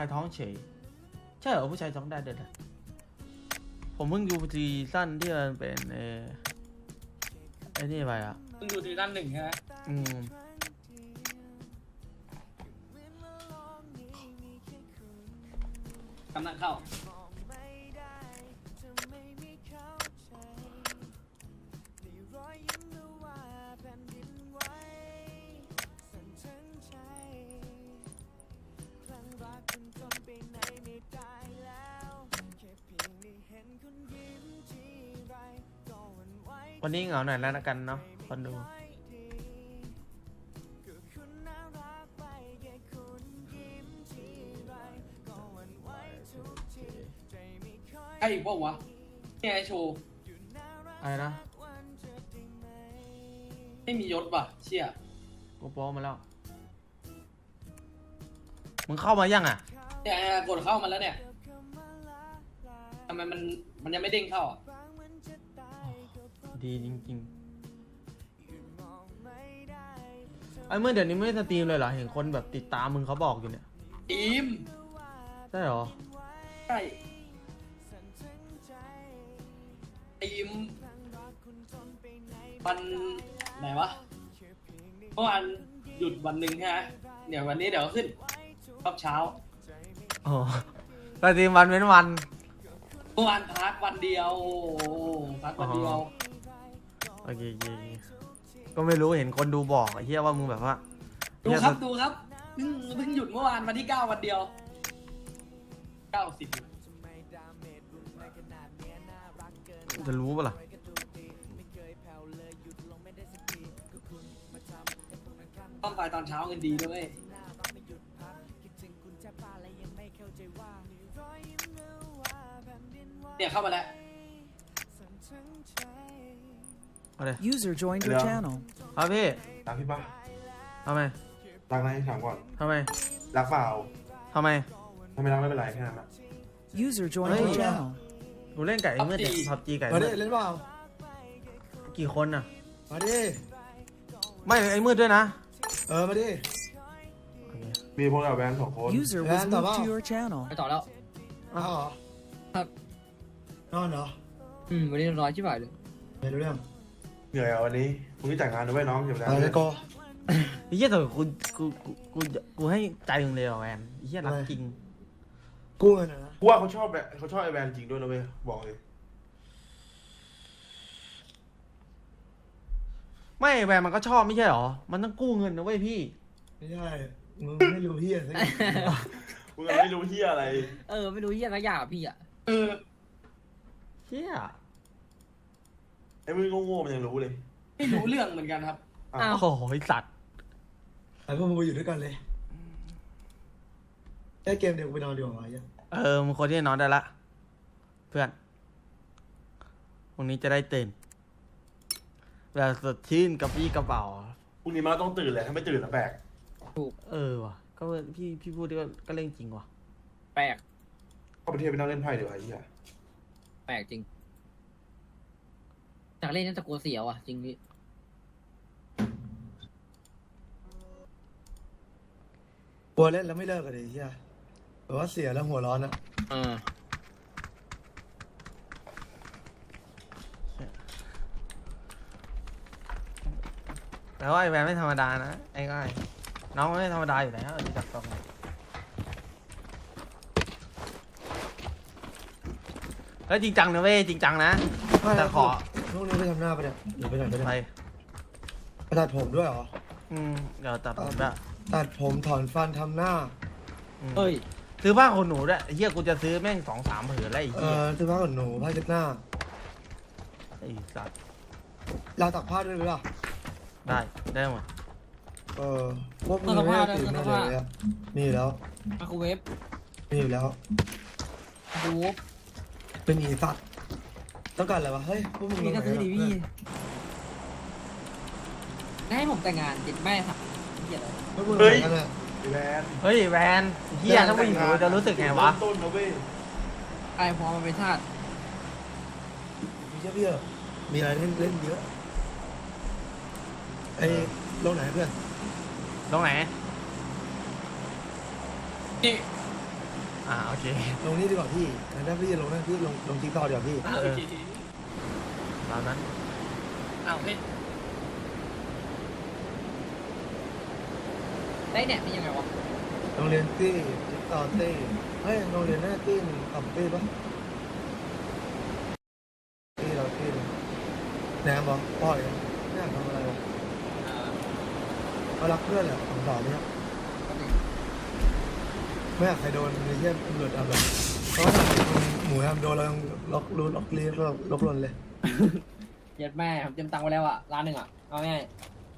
ายท้องเฉย ใช่เหรอผู้ชายท้องได้เด็ดเลยผมเพิ่งดูซีซั่นที่มันเป็นเออไอ้นี่ไปอะมึงดูซีซั่นหนึ่งใช่ไหมอืมกำลังเข้า วันนี้เหงาหน่อยแล้วนะกันเนาะคนดูไอ้พวกวะเนี่ยไอโชว์อะไรนะไม่มียศว่ะเชี่ยกูโป้มาแล้ว มึงเข้ามายังอะ เนี่ยไอ้กดเข้ามาแล้วเนี่ยทำไมมันมันยังไม่เด้งเข้าอะ ดีจริงๆ ไอ้เมื่อเดี๋ยวนี้ไม่สตรีมเลยเหรอ เห็นคนแบบติดตามมึงเขาบอกอยู่เนี่ย ทีมใช่เหรอ ใช่ทีมวันไหนวะเมื่อวานหยุดวันหนึ่งใช่ไหมเดี๋ยววันนี้เดี๋ยวขึ้นรอบเช้าโอ้สตรีมวันเว้นวัน เมื่อวานพักวันเดียวโอ้โหพักวันเดียว โอเคโอเคโอเคก็ไม่รู้เห็นคนดูบอกไอ้เหี้ยว่ามึงแบบว่าดูครับดูครับเพิ่งเพิ่งหยุดเมื่อวานวันที่เก้าวันเดียวเก้าสิบจะรู้ปะล่ะต้องไปตอนเช้าเงินดีด้วยเนี่ยเข้ามาแล้ว เอาเลย User joined your Yeah. channel. เอาพี่รักพี่ปะทำไมรักนะให้ถามก่อน ทำไมรักเปล่าทำไม ถ้าไม่รักไม่เป็นไรแค่นั้นนะ User joined Hey. your channel. กูเล่นไก่เมื่อเด็ก PUBG พับจีไก่มาเมื่ดิอเล่นเปล่ากี่คนน่ะ มาดิไม่ไอ้มืดด้วยนะเออมาดิโอเคมีพวกเราแบนสองคน User Yeah, was moved wow. to your channel. ไปต่อแล้ว เอาเหรอครับ นอนเหรออืม วันนี้น้อยชิบหายเลยไม่รู้เรื่อง เหนื่อยอะวันนี้พรุ่งนี้แต่งงานด้วยน้องอย่าไปอะไรโกไอ้เหี้ยแต่กูกูกูกูกูให้ใจมึงเลยว่ะแวนไอ้เหี้ยรักทำไม จริงกู้เงินเหรอนะกูว่าเขาชอบแบบเขาชอบไอแวนจริงด้วยนะเว้ยบอกเลยไม่แวนมันก็ชอบไม่ใช่หรอมันต้องกู้เงินนะเว้ยพี่ ไม่ใช่มึงไม่รู้เฮียสักอย่างกูยังไม่รู้เฮียอะไร เออไม่รู้เยี่ยสักอย่างอะพี่อะ เออเชี่ยไอ้มึงโง่ๆมันยังรู้เลย ไม่รู้เรื่องเหมือนกันครับ อ้าอ้าววโอ้โหไอ้สัตว์ไอ้พวกมึงไปอยู่ด้วยกันเลยแค่เกมเดียวกูไปนอนดีกว่าไอ้เหี้ยเออมึงคนที่จะนอนได้ละ เพื่อนพรุ่งนี้จะได้ตื่นแบบสดชื่นกระปรี้กระเป๋า พรุ่งนี้มันต้องตื่นแหละถ้าไม่ตื่นแล้วแปลกเออว่ะ ก็พี่พี่พูดก็ก็เรื่องจริงว่ะ แปลกเข้าไปเที่ยวไปนั่งเล่นไพ่เดี๋ยวไอ้เหี้ยแปลกจริง จากเล่นนั่นตะกลัวเสียวอะจริงพี่กลัวเล่นแล้วไม่เลิกกันดิเฮียแต่ว่าเสียแล้วหัวร้อนอะเออแต่ว่าไอ้แวนไม่ธรรมดานะไอ้ก้อยน้องมันไม่ธรรมดาอยู่แล้วดูจากตรงแล้วจริงจังนะเว้ยจริงจังนะแต่ขอ พวกนี้ไปทำหน้าไปะเนี่ยหรือไปไหนไปไปเนี่ยไปตัดผมด้วยเหรอ อืมเดี๋ยวตัดผมด้วยตัดผมถอนฟันทำหน้าอืมเฮ้ย ซื้อผ้าขนหนูด้วยไอ้เฮียกูจะซื้อแม่งสองสามผืนแล้วไอ้เอเฮียอซื้อผ้าขนหนูผ้าเช็ดหน้า ไอ้สัตว์เราตักผ้าด้วยหรือเปล่าได้ได้หมดเออพวกมึงไม่ได้ตื่นมาเลยอะมีอยู่แล้ว มาคูเวฟมีอยู่แล้ว ดูวเป็นอีสัตว์ ต้องการอะไรวะ เฮ้ยพวกมึงพี่ก็ซื้อดิพี่เพื่อนให้ผมแต่งงานติดแม่สักเหี้ยอะไรพวกมึงอะไรกันเนี่ยไอ้แวนเฮ้ยแวนเฮียถ้าผู้หญิงหนูจะรู้สึกไงวะ ต้นนะเว้ยไอ้พอมันเป็นชาติมีเยอะเยอะมีอะไรเล่นเล่นเยอะไอ้โลกไหนเพื่อนตรงไหน นี่ อ่าโอเคลงนี่ดีกว่าพี่งั้นถ้าพี่จะลงนั่นพี่ลงลงติ๊กต็อกดีกว่าพี่ อ้าวเออโอเคตามนั้นอ้าวเฮ้ยได้เนี่ยเป็นยังไงวะโรงเรียนตี้ติ๊กต็อกตี้เฮ้ยโรงเรียนหน้าตี้หนึ่งกับตี้ปะตี้เราตี้เลยแหนมบอกปล่อยไม่อยากทำอะไรหรอกอ่าเขารักเพื่อนแหละสองสาวเนี่ย ไม่อยากใครโดนในเยี่ยมตำรวจเอาแบบเพราะว่าหมูทำโดนเรายังล็อกรูล็อกลีก็ล็อกลนเลย เย็ดแม่ผมเตรียมตังค์ไว้แล้วอะร้านหนึ่งอะเอาง่าย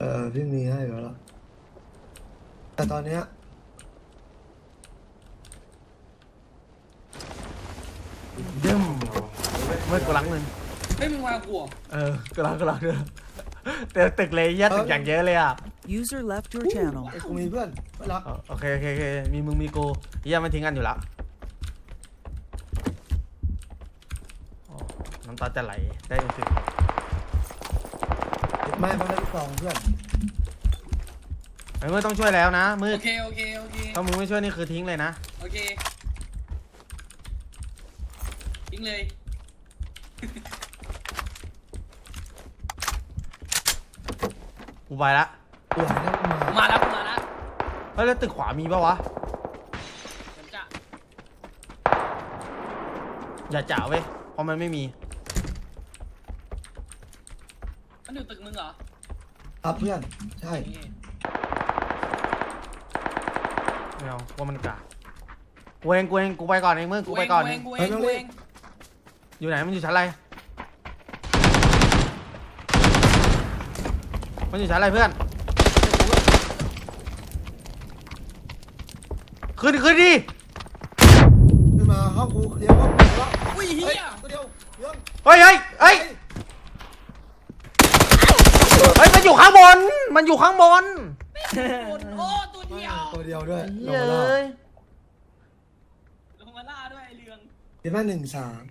เออพี่มีให้อยู่แล้วแต่ตอนเนี้ยเดิมเมื่อกูรักมึงเฮ้ยมึงวางกูเหรอเออกูรักกูรักเด้อแต่ตึกเลยแย่ตึกอย่างเยอะเลยอะ User left your channel. ไอ้กูมีเพื่อนไม่รักเออโอเคโอเคโอเคมีมึงมีกูเหี้ย่ไม่ทิ้งกันอยู่แล้วโอ้น้ำตาจะไหลได้รู้สึกไม่เพราะได้ลูกซองเพื่อนไอ้มืดต้องช่วยแล้วนะมืโอดเค โอเค โอเค ถ้ามึงไม่ช่วยนี่คือทิ้งเลยนะโอเค ทิ้งเลย กูไปละ กูหายได้มามาแล้วมาแล้วเฮ้ยแล้วตึกขวามีปะวะเดี๋ยวจะอย่าจ่าเว้ย เพราะมันไม่มี มันอยู่ตึกมึงเหรอครับเพื่อน ใช่โอเคไม่เอาว่ามันกากูเองกูเองกูไปก่อนเองมืดกูไปก่อนเองกูเองกูเองอยู่ไหนมันอยู่ชั้นอะไร มันอยู่ชั้นอะไรเพื่อน ขึ้นขึ้นดิขึ้นมาห้องกูเดี๋ยวห้องกูแล้วอุ้ยเฮีเฮ้ยยตัวเดียวเรื่องเฮ้ยเฮ้ยเฮ้ยเฮ้ยมันอยู่ข้างบน มันอยู่ข้างบนโอ้ตัวเดียวตัวเดียวด้วยลงเฮ้มาแล้วยลงมาล่าด้วยไอ้เรืองเดี๋ยวแม่หนึ่งสาม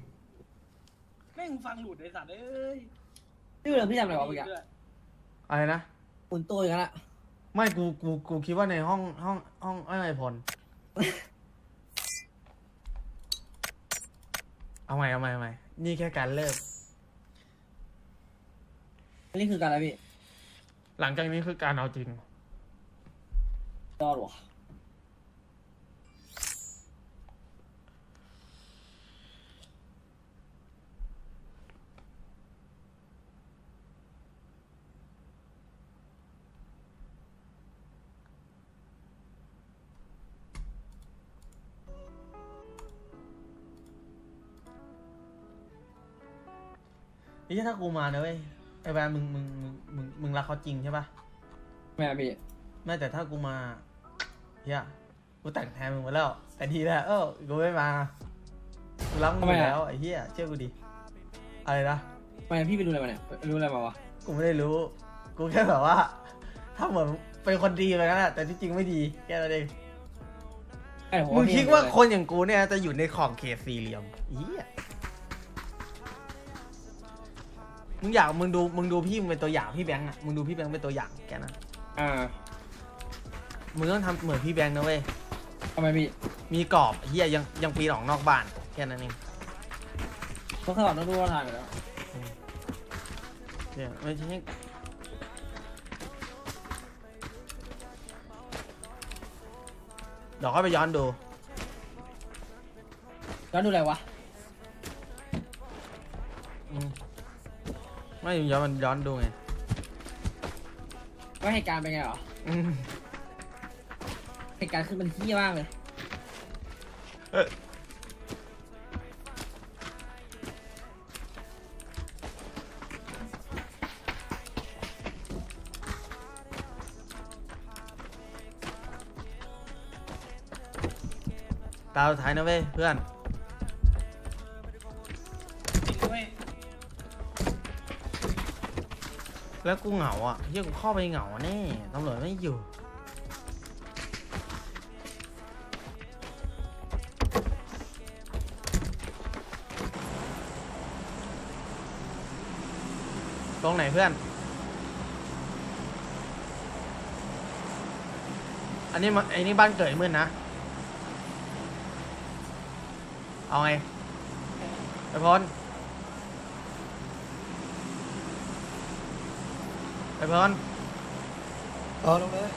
แม่งฟังหลุดไอ้สัตว์เอ้ยพี่เหลือพี่ทำอะไรวะเมื่อกี้อะไรนะอุ่นตัวอย่างนั้นอะไม่กูกูกูคิดว่าในห้องห้องห้องไอ้ไอพล เอาใหม่เอาใหม่เอาใหม่นี่แค่การเริ่มอันนี้คือการอะไรพี่หลังจากนี้คือการเอาจริง รอดวะ นี่ถ้ากูมานะเว้ยไอ้แวนมึงมึงมึงมึงมึงรักเขาจริงใช่ปะแม่พี่ ไม่แต่ถ้ากูมาเฮียกูแต่งแทนมึงมาแล้ว แต่ดีแล้วเออกูไม่มากูรักมึงอยู่แล้วไอ้เหี้ยเชื่อกูดิอะไรนะทำไมพี่ไปรู้อะไรมาเนี่ยไปรู้อะไรมาวะกูไม่ได้รู้ กูแค่แบบว่า ถ้าเหมือนเป็นคนดีไปงั้นแหละแต่ที่จริงไม่ดีแค่นั้นเอง ไอ้หัวมึงพี่คิดว่าคนอย่างกูเนี่ยจะอยู่ในขอบเขตสี่เหลี่ยมเหี้ย มึงอยากมึงดูมึงดูพี่มึงเป็นตัวอย่างพี่แบงค์อะมึงดูพี่แบงค์เป็นตัวอย่างแค่นั้นอ่ามึงต้องทำเหมือนพี่แบงค์นะเว้ยทำไมพี่มีกรอบเฮียยังยังปีนออกนอกบ้านแค่นั้นเองต้องสลับต้องดูว่าทางอยู่แล้วเนี่ยไม่ใช่เดี๋ยวค่อยไปย้อนดูแล้วดูอะไรวะอืม ไม่ย้อนมันย้อนดูไงว่าเหตุการณ์เป็นไงเหรออืมเหตุการณ์คือมันเฮี้ยมากเลย ตาสุดท้ายนะเว้ยเพื่อน แล้วกูเหงาอะเฮียกูเข้าไปเหงาแน่ตำรวจไม่อยู่ตรงไหนเพื่อน อันนี้มาไอ้นี่บ้านเกิดมืดนะเอาไงไอพล ไอพลเอาลงเลย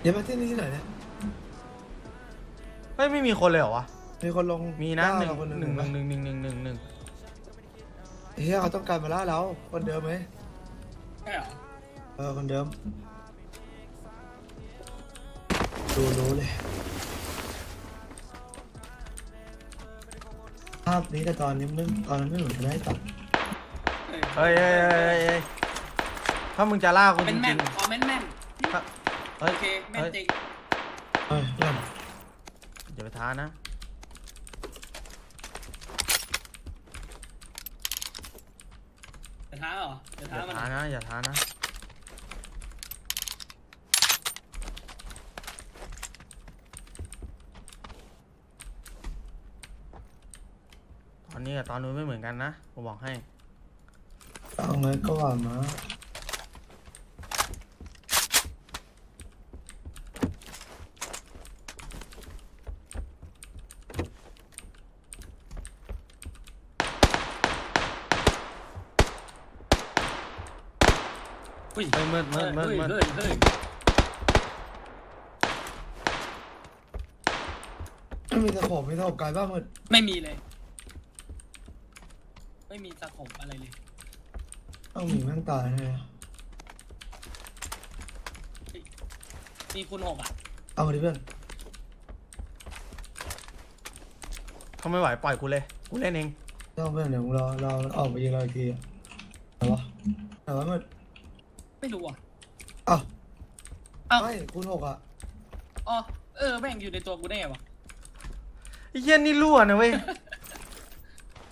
เดี๋ยวมาที่นี่ที่ไหนเนี่ย ฮ้ยไม่มีคนเลยเหรอวะ มีคนลงมีนะหนึ่งบ้าเราคนหหนึ่งนึ่งเห็นหปะนึ่งหนึ่งหนึ่งหนึ่งหนึ่งหนึ่งเฮียเขาต้องการมาล่าเราคนเดิมไหมใช่เหรอเออคนเดิมดูรู้เลยภาพนี้แต่ตอนนี้ไม่ตอนนั้นไม่เหมือนจะได้ตัดเฮ้ยเฮ้ยเฮ้ยเฮ้ยเฮ้ยถ้ามึงจะล่ากูจเป็นริแม่งนคอมเมนต์แม่นๆถ้าเฮ้โอยเคแม่นเฮ้ย จริงเฮ้ยเพื่อนอย่า ไปท้านะ จะท้าเหรอ จะอท้าย่ามันท้านะ อย่าท้านะ ตอนนี้กับตอนนู้นไม่เหมือนกันนะ ผมบอกให้ เอาไงก็ว่ามา อุ้ยเฮ้ยมืดมืดมืดมืด เฮ้ยเฮ้ยเฮ้ยไม่มีตะขบมีตะขบไกลบ้างมึงไม่มีเลย ไม่มีสะขบอะไรเลยต้องมีแม่งตายแน่มีคุณหกอะเอามาดิเพื่อนเขาไม่ไหวปล่อยกูเลย กูเล่นเองต้องเพื่อนเดี๋ยวเราเราออกไปยิงเราอีกทีอะไหนวะไหนวะมึง ไม่รู้อะ อ้าวเอ้าไม่คุณหกอะอ๋อ เออ แม่งอยู่ในตัวกูได้ไงวะไอ้เหี้ยนี่รั่วนะเว้ย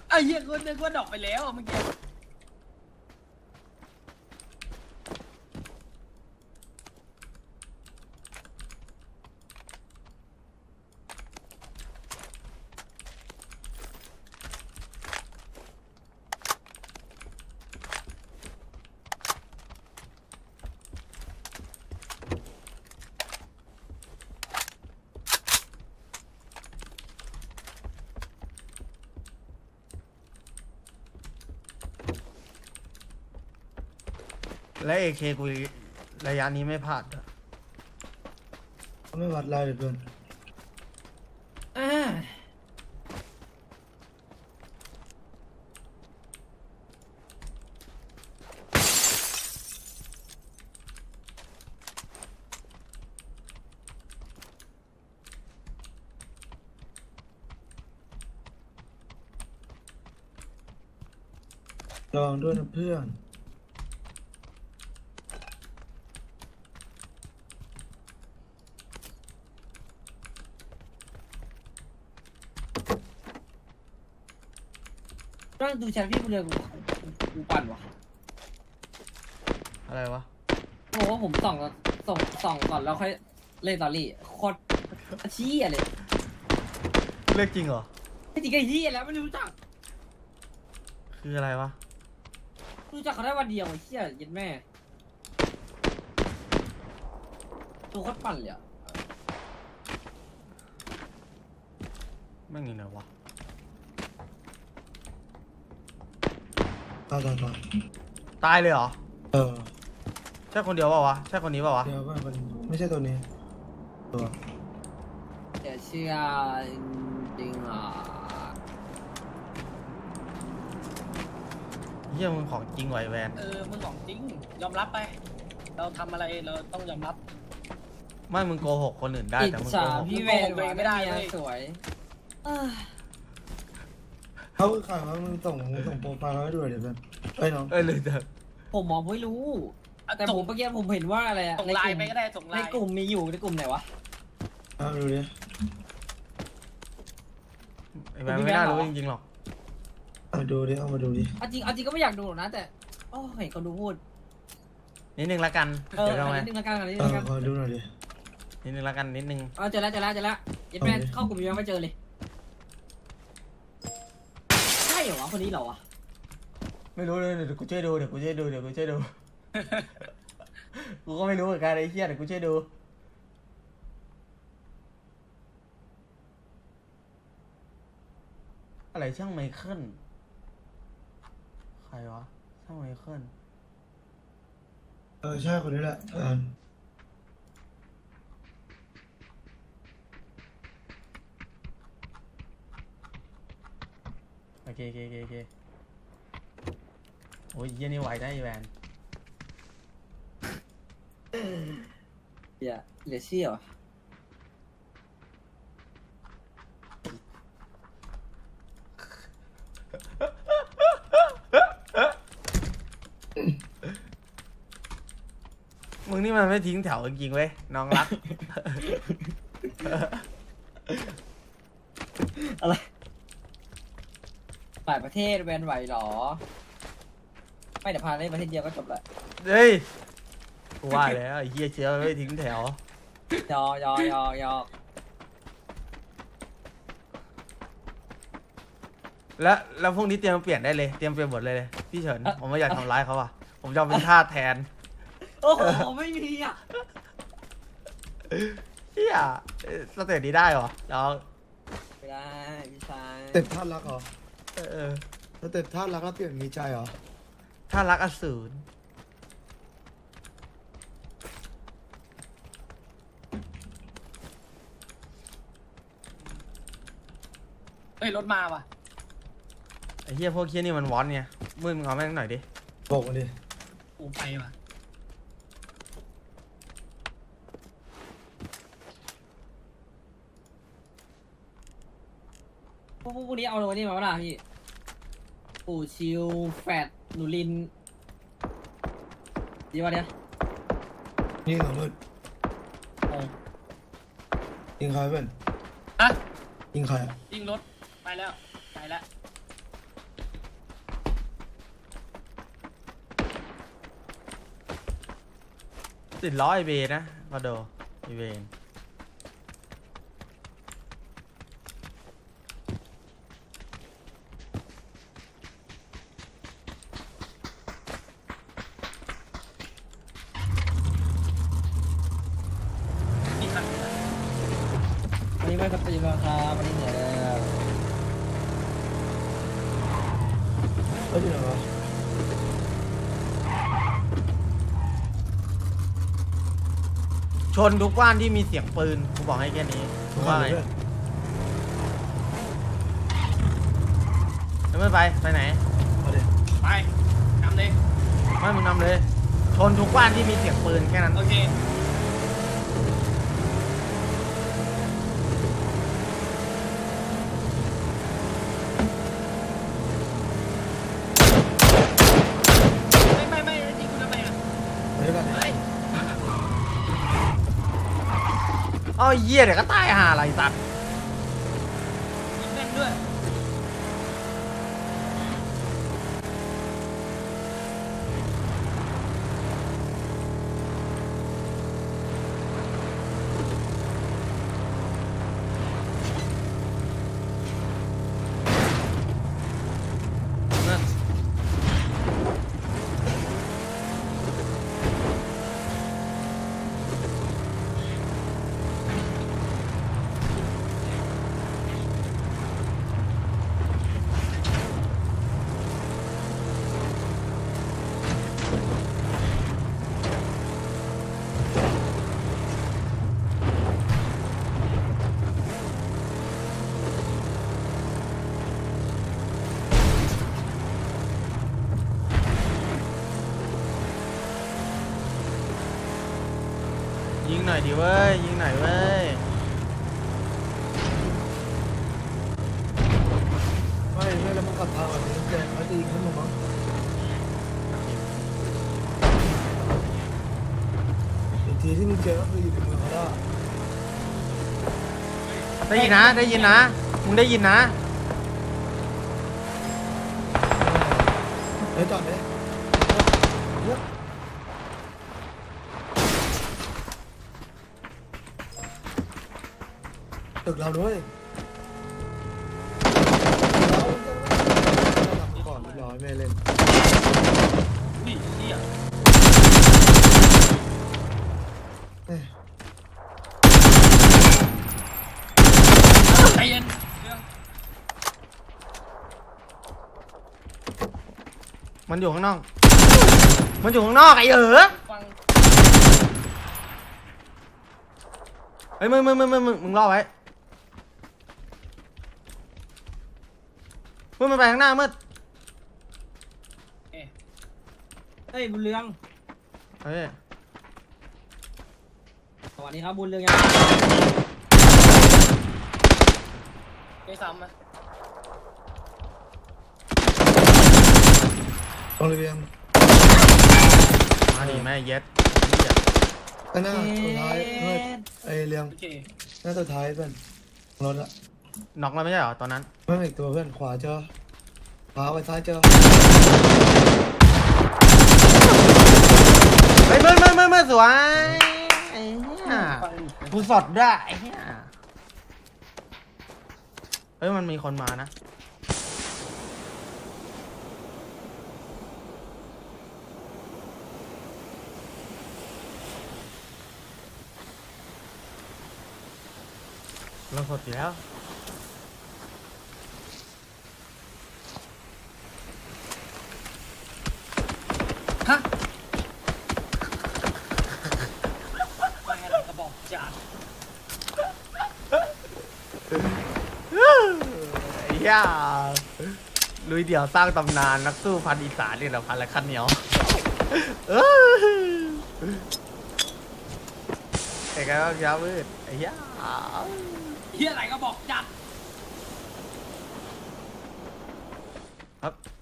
ไอ้เหี้ยกูนึกว่าดอกไปแล้วอะเมื่อกี้ และเอเคกูระยะนี้ไม่พลาดอะไม่วัดไล่เลยเพื่อนอ่าระวังด้วยนะเพื่อน นั่งดูแชทพี่กูเลยกูกูปั่นวะอะไรวะโอ้โหผมส่องแล้วส่องส่องก่อนแล้วค่อยเล่นตอรี่โคตรชี้อะไรเลือกจริงเหรอ ไม่จริงไอ้ที่แล้วไม่รู้จักคืออะไรวะ รู้จักเขาได้วันเดียวไอ้เหี้ยเย็นแม่ตัวโคตรปั่นเลยอะ แม่งอยู่ไหนวะ ตายตายตายตายเลยเหรอ เออใช่คนเดียวเปล่าวะ ใช่คนนี้เปล่าวะ เดี๋ยวมันมันไม่ใช่ตัวนี้ ตัวเดี๋ยวเชื่อจริงๆอะเฮียมึงของจริงไหวะไอ้แวนเออมึงของจริง ยอมรับไป เราทำอะไรเราต้องยอมรับ ไม่มึงโกหกคนอื่นได้อิจแต่มึงฉาโกหกพี่เวโกนหกตัวเองไม่ได้เว้ยสวยเอ้ย เขาคือใครวะมึงส่งมึงส่งโปรไฟล์มาให้ดูหน่อยเดี๋ยวเพื่อนเอ้ยน้องเอ้ยเลยเถอะผมมองไม่รู้ แต่ผมเมื่อกี้ผมเห็นว่าอะไรอะส่งไลน์ไปก็ได้ส่งไลในน์กลุ่มมีอยู่ในกลุ่มไหนวะเอาดูดิไอ้แวนไม่น่ารู้จริงๆหรอก เอาดูดิเอามาดูดิเอาจริงเอาจริงก็ไม่อยากดูหรอกนะ แต่ โอ้เห็นคนดูพูด นิดนึงละกัน เออเดี๋ยวเราอัมานนิดนึงละกันอันนิดเอนึงอละกันขอดูหน่อยดิ นิดนึงละกันนิดนึง เออเจอแล้วเจอแล้วเจอแล้วยัดแม่เอาดิ เข้ากลุ่มยังไม่เจอเลย คนนี้เหรอวะไม่รู้เลยเดี๋ยวกูช่วยดูเดี๋ยวกูช่วยดูเดี๋ยวกูช่วยดู กูก็ไม่รู้เหมือนกันไอ้เหี้ยเดี๋ยวกูช่วยดูอะไรช่างไมเคิลใครวะช่างไมเคิล เออใช่คนนี้แหละอ่านโอ เคโอเคโอเคโอเคโอ้ยเยี่ยนี่ไหวได้อีแวนเดี๋ยวเหลือเชื่อวะมึงนี่มันไม่ทิ้งแถวจริงๆเว้ยน้องรัก อะไรฝ่าย ประเทศแวนไหวเหรอ ไม่เดี๋ยวพาเล่นประเทศเดียวก็จบละเฮ้ยกูว่าแล้วไอ้เหี้ยเชื้อไม่ทิ้งแถว ยอยอยอยอแล้วแล้วพรุ่งนี้เตรียมเปลี่ยนได้เลย เตรียมเปลี่ยนบทเลยเลยพี่เฉิน ผมไม่อยากทำร้ายเขาอะ ผมจะเอาเป็นทาสแทนโอ้โหไม่มีอะเฮียเอ่อสเตจนี้ได้เหรอน้องไม่ได้พี่ชายเต็ปท่ารักเหรอ เออเออแล้วเต็ปท่ารักแล้วเปลี่ยนมีใจเหรอ ถ้ารักอสูรเฮ้ยรถมาว่ะ ไอ้เฮียพวกเฮียนี่มันวอนเนี่ยมือมึงเอาแม่งหน่อยดิ บอกมาดิ กูไปว่ะ พวกพวกนี้เอาโรนี่มาเมื่อไหร่พี่ปู่ชิวแฟดหนูลินดีวะเนี่ยยิงเหรอมืดโอ้ยิงใครเพื่อนอะ ยิงใครอะยิงรถ ไปแล้ว ไปแล้วติดล้อไอเบนะมาโดไอเบนนี่คันนี้นะ ไม่สตรีมแล้วครับวันนี้เหนื่อยแล้วเอ้ยที่ไหนวะชนทุกบ้านที่มีเสียงปืนกูบอกให้แค่นี้มึงว่าไงเพื่แล้วไม่ไป ไปไหน ไปนำเลยไม่มึงนำเลย ชนทุกบ้านที่มีเสียงปืนแค่นั้น โอเค ไม่ไม่ไม่จริงกูทำไมอะ มาด้วยกัน เฮ้ย อ้าว เหี้ยเดี๋ยวก็ตายห่าอะไรสัตว์ ยิงหน่อยดิเว้ย ยิงหน่อยเว้ย ไม่ไม่แล้วมึงขับทางแบบนี้แกเขาจะยิงขึ้นมามั้งอีกทีที่มึงเจอก็คืออยู่ในเมืองเขาแล้วได้ยินนะ ได้ยินนะ มึงได้ยินนะ เฮ้ยจอดเลย ตึกเราด้วยเราทำก่อนเรียบร้อยไม่เล่นอุ้ยเชี่ยเอ้ยใจเย็นเรื่องมันอยู่ข้างนอก มันอยู่ข้างนอกไอ้เออฟังเฮ้ยมึงมึงมึงมึงมึงมึงรอไว้ มึงมันไปข้างหน้ามืดเฮ้ยบุญเรืองเฮ้ยสวัสดีครับบุญเรืองยังไม่ซ้ำไหมตรงระเบียงมาดิแม่เย็ดไอ้หน้าสุดท้ายเฮ้ยไอ้เรียงโอเคหน้าสุดท้ายเพื่อนรถอะ น็อกแล้วไม่ใช่เหรอตอนนั้น เพื่อนอีกตัวเพื่อนขวาเจอขวาไปซ้ายเจอเฮ้ยมึงมึงมึงมึงสวยไอ้เหี้ยฟังกูสดด้วยไอ้เหี้ยเฮ้ยมันมีคนมานะ เราสดอยู่แล้ว ฮะไม่อะไรกระบอกจัดไอ้เหี้ยลุยเดี่ยวสร้างตำนานนักสู้พันอีสานนี่แหละพันละคันเหนียวเออไอ้กันก็ยาวมืดไอ้เหี้ยเฮียอะไรกระบอกจัดครับจักเ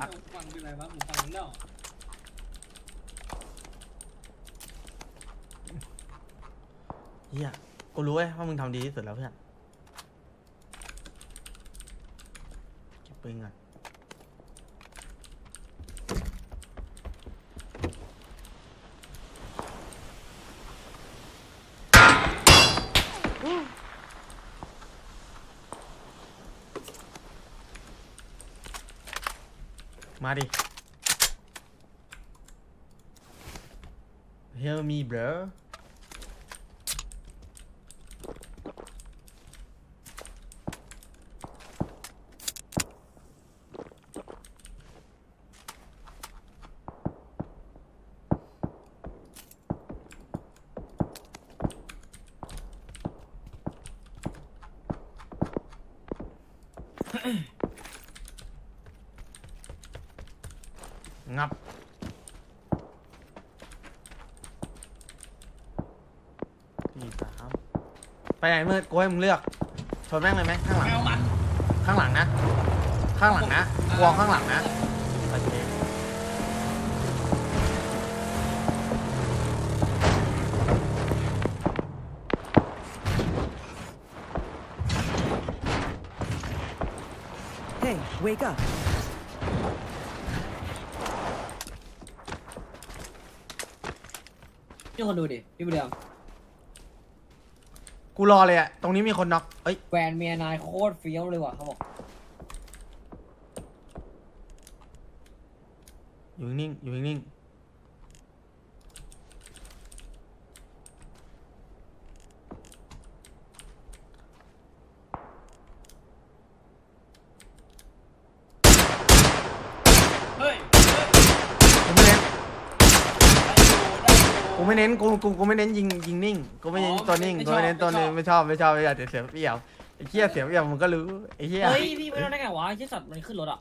อ็กฟังเป็นไรวะผมฟังไม่ได้เหี้ยกูรู้เว้ยว่ามึงทำดีที่สุดแล้วเพื่อนเก็บปืนก่อน มาดิ Hear me bro งับ สี่สาม ไปไหนมืดกูให้มึงเลือก ชนแม่งเลยไหมข้างหลังแมวมันข้างหลังนะ ข้างหลังนะกลัวข้างหลังนะโอเคพี่คนดูดิ พี่บุญเรือง กูรอเลยอะตรงนี้มีคนน็อกเอ้ยแวนเมียนายโคตรเฟี้ยวเลยว่ะเขาบอกอยู่นิ่งๆอยู่นิ่งๆ เฮ้ย กูไม่ เน้นกูไม่เน้นกูกูกูไม่เน้นยิงยิงนิ่งกูไม่เน้นตัวนิ่งกูไม่เน้นตัวนึงไม่ชอบไม่ชอบไม่อยากจะเสียเปรียบไอ้เหี้ยเสียเปรียบมึงก็รู้ไอ้เหี้ยเฮ้ยพี่ไม่รู้ได้ไงวะไอ้สัตว์มันขึ้นรถอะ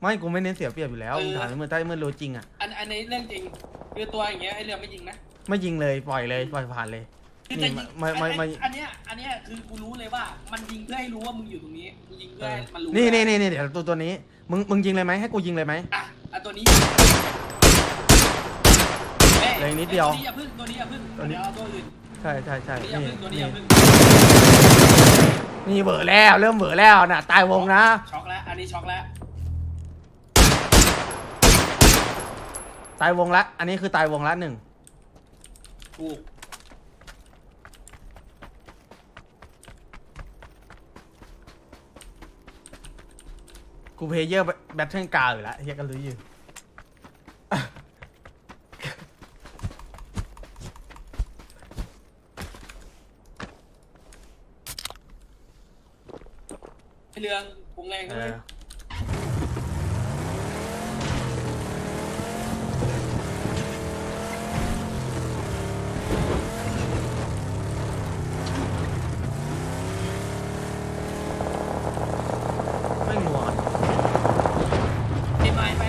ไม่กูไม่เน้นเสียเปรียบอยู่แล้วมึงถามไอ้มือถ้าไอ้มือรู้จริงอะอันอันนี้เรื่องจริงคือตัวอย่างเงี้ยไอเรือไม่จริงนะไม่ยิงเลยปล่อยเลยปล่อยผ่านเลยคือจะยิงนี่ไม่ไม่ไม่อันเนี้ยอันเนี้ยคือกูรู้เลยว่า มันยิงเพื่อให้รู้ว่ามึงอยู่ตรงนี้มึงยิงเพื่อให้มันรู้นี่นี่ว่านี่นี่เดี๋ยวตัวตัวนี้มึงมึงยิงเลยไหมให้กูยิงเลยไหมอะอะตัวนี้ เลยนิดเดียว ตัวนี้อย่าพึ่งตัวนี้อย่าพึ่งใช่ใช่ใช่นี่ตัวนี้อย่าพึ่งนี่เบอร์แล้ว เริ่มเบอร์แล้วนะตายวงนะ ช็อกแล้วอันนี้ช็อกแล้วตายวงละ อันนี้คือตายวงละหนึ่งถูกกูเพลเยอร์แบทเทิลกาอยู่ละเฮียกันรู้อยู่ เรืองวงแรงเอก็เลยอไม่งัว เกมไม้ไหม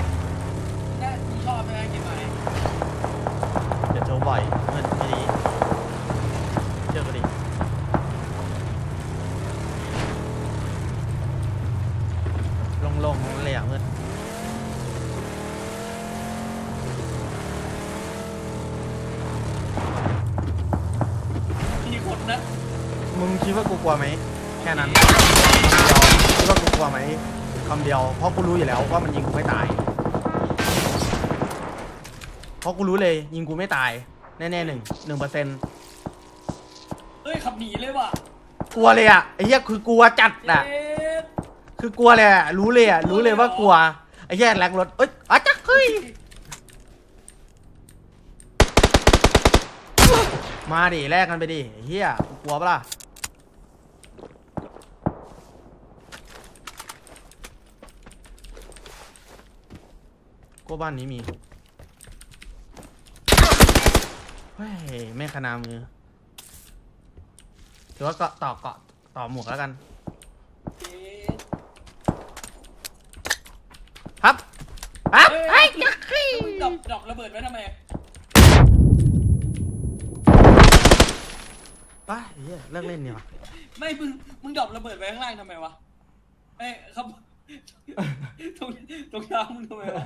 น่ามึงชอบไหมเกมไม้ เดี๋ยวโทรบ่อยเงินไม่ดีเชื่อกูดิลงๆเลยอะเพื่อน มีคนนะ มึงคิดว่า กูกลัวไหมแค่นั้นคำเดียวคิดว่ากูกลัวไหมคำเดียวเพราะกูรู้อยู่แล้วว่ามันยิงกูไม่ตาย เพราะกูรู้เลยยิงกูไม่ตายแน่ๆหนึ่งหนึ่งเปอร์เซ็นต์เฮ้ยขับหนีเลยว่ะกลัวเลยอะไอ้เหี้ยคือกลัวจัดอะเอ๊ะคือกลัวเลยอะรู้เลยอะรู้เลยว่ากลัวไอ้เหี้ยแรงรถเอ้ยอาจักเฮ้ยมาดิแลกกันไปดิไอ้เหี้ยกูกลัวปะล่ะ กูบ้านนี้มีเฮ้ยไม่ขนามือถือว่าเกาะต่อเกาะต่อหมวกแล้วกันเอ๊ะครับครับเฮ้ไอ้ยจักรีมึงดรอปดรอประเบิดไว้ทำไมไปเฮียเลิกเล่นเนี่ยวะไม่มึงมึงดรอประเบิดไว้ข้างล่างทำไมวะเอ้ยครับตรงตรงยางมึงทำไมวะ